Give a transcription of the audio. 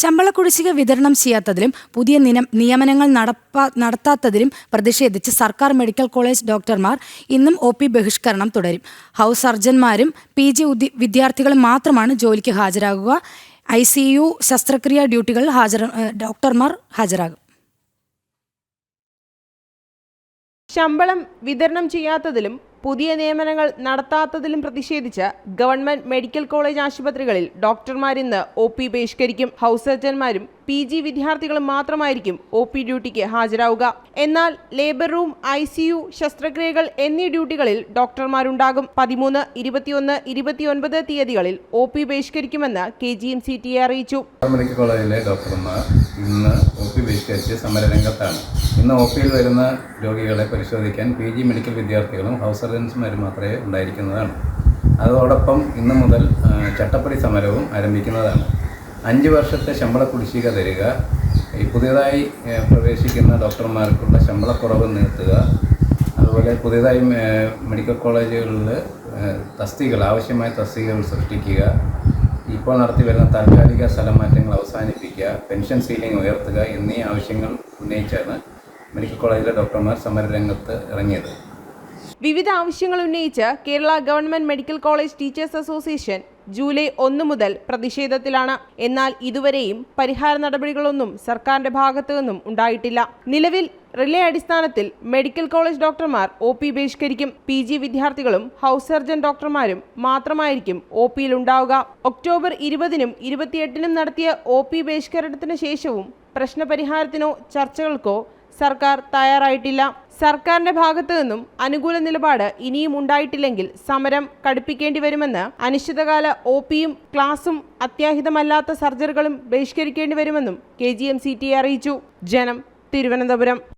ശമ്പള കുടിശ്ശിക വിതരണം ചെയ്യാത്തതിലും പുതിയ നിയമനങ്ങൾ നടപ്പാ നടത്താത്തതിലും പ്രതിഷേധിച്ച് സർക്കാർ മെഡിക്കൽ കോളേജ് ഡോക്ടർമാർ ഇന്നും ഒ പി ബഹിഷ്കരണം തുടരും. ഹൗസ് സർജന്മാരും പി ജി വിദ്യാർത്ഥികളും മാത്രമാണ് ജോലിക്ക് ഹാജരാകുക. ഐ സി യു ശസ്ത്രക്രിയ ഡ്യൂട്ടികളിൽ ഹാജർ ഡോക്ടർമാർ ഹാജരാകും. ശമ്പളം വിതരണം ചെയ്യാത്തതിലും പുതിയ നിയമനങ്ങൾ നടത്താത്തതിലും പ്രതിഷേധിച്ച് ഗവൺമെന്റ് മെഡിക്കൽ കോളേജ് ആശുപത്രികളിൽ ഡോക്ടർമാരിന്ന് ഒ പി ബഹിഷ്കരിക്കും ഹൗസ് സർജന്മാരും പി ജി വിദ്യാർത്ഥികളും മാത്രമായിരിക്കും ഒ പി ഡ്യൂട്ടിക്ക് ഹാജരാവുക. എന്നാൽ labour room I C U ശസ്ത്രക്രിയകൾ എന്നീ ഡ്യൂട്ടികളിൽ ഡോക്ടർമാരുണ്ടാകും. പതിമൂന്ന് ഇരുപത്തിയൊന്ന് ഇരുപത്തിയൊൻപത് തീയതികളിൽ O P ബഹിഷ്കരിക്കുമെന്ന് K G M C T അറിയിച്ചു. മെഡിക്കൽ കോളേജിലെ ഡോക്ടർമാർ ഇന്ന് ഒ പി ബഹിഷ്കരിച്ച് സമരരംഗത്താണ് ഇന്ന് ഒ പിയിൽ വരുന്ന രോഗികളെ പരിശോധിക്കാൻ പി ജി മെഡിക്കൽ വിദ്യാർത്ഥികളും ഹൗസ് സർജൻസുമാരും മാത്രമേ ഉണ്ടായിരിക്കുന്നതാണ്. അതോടൊപ്പം ഇന്ന് മുതൽ ചട്ടപ്പടി സമരവും ആരംഭിക്കുന്നതാണ്. അഞ്ച് വർഷത്തെ ശമ്പള കുടിശ്ശിക തരിക ഈ പുതിയതായി പ്രവേശിക്കുന്ന ഡോക്ടർമാർക്കുള്ള ശമ്പളക്കുറവ് നിർത്തുക അതുപോലെ പുതിയതായി മെഡിക്കൽ കോളേജുകളിൽ തസ്തികൾ ആവശ്യമായ തസ്തികകൾ സൃഷ്ടിക്കുക ഇപ്പോൾ നടത്തി വരുന്ന താൽക്കാലിക സ്ഥലമാറ്റങ്ങൾ അവസാനിപ്പിക്കുക പെൻഷൻ സീലിംഗ് ഉയർത്തുക എന്നീ ആവശ്യങ്ങൾ ഉന്നയിച്ചാണ് മെഡിക്കൽ കോളേജിലെ ഡോക്ടർമാർ സമരരംഗത്ത് ഇറങ്ങിയത്. വിവിധ ആവശ്യങ്ങൾ ഉന്നയിച്ച് Kerala government medical college teachers association July ഒന്ന് മുതൽ പ്രതിഷേധത്തിലാണ്. എന്നാൽ ഇതുവരെയും പരിഹാര നടപടികളൊന്നും സർക്കാരിന്റെ ഭാഗത്തു നിന്നും ഉണ്ടായിട്ടില്ല. നിലവിൽ റിലേ അടിസ്ഥാനത്തിൽ മെഡിക്കൽ കോളേജ് ഡോക്ടർമാർ ഒ പി ബഹിഷ്കരിക്കും. പി ജി വിദ്യാർത്ഥികളും ഹൗസ് സർജൻ ഡോക്ടർമാരും മാത്രമായിരിക്കും ഒ പിയിൽ ഉണ്ടാവുക. ഒക്ടോബർ ഇരുപതിനും ഇരുപത്തിയെട്ടിനും നടത്തിയ ഒ പി ബഹിഷ്കരണത്തിന് ശേഷവും പ്രശ്നപരിഹാരത്തിനോ ചർച്ചകൾക്കോ സർക്കാർ തയ്യാറായിട്ടില്ല. സർക്കാരിന്റെ ഭാഗത്തു നിന്നും അനുകൂല നിലപാട് ഇനിയും ഉണ്ടായിട്ടില്ലെങ്കിൽ സമരം കടുപ്പിക്കേണ്ടി വരുമെന്ന് അനിശ്ചിതകാല ഒ പിയും ക്ലാസും അത്യാഹിതമല്ലാത്ത സർജറികളും ബഹിഷ്കരിക്കേണ്ടി വരുമെന്നും K G M C T അറിയിച്ചു. ജനം തിരുവനന്തപുരം.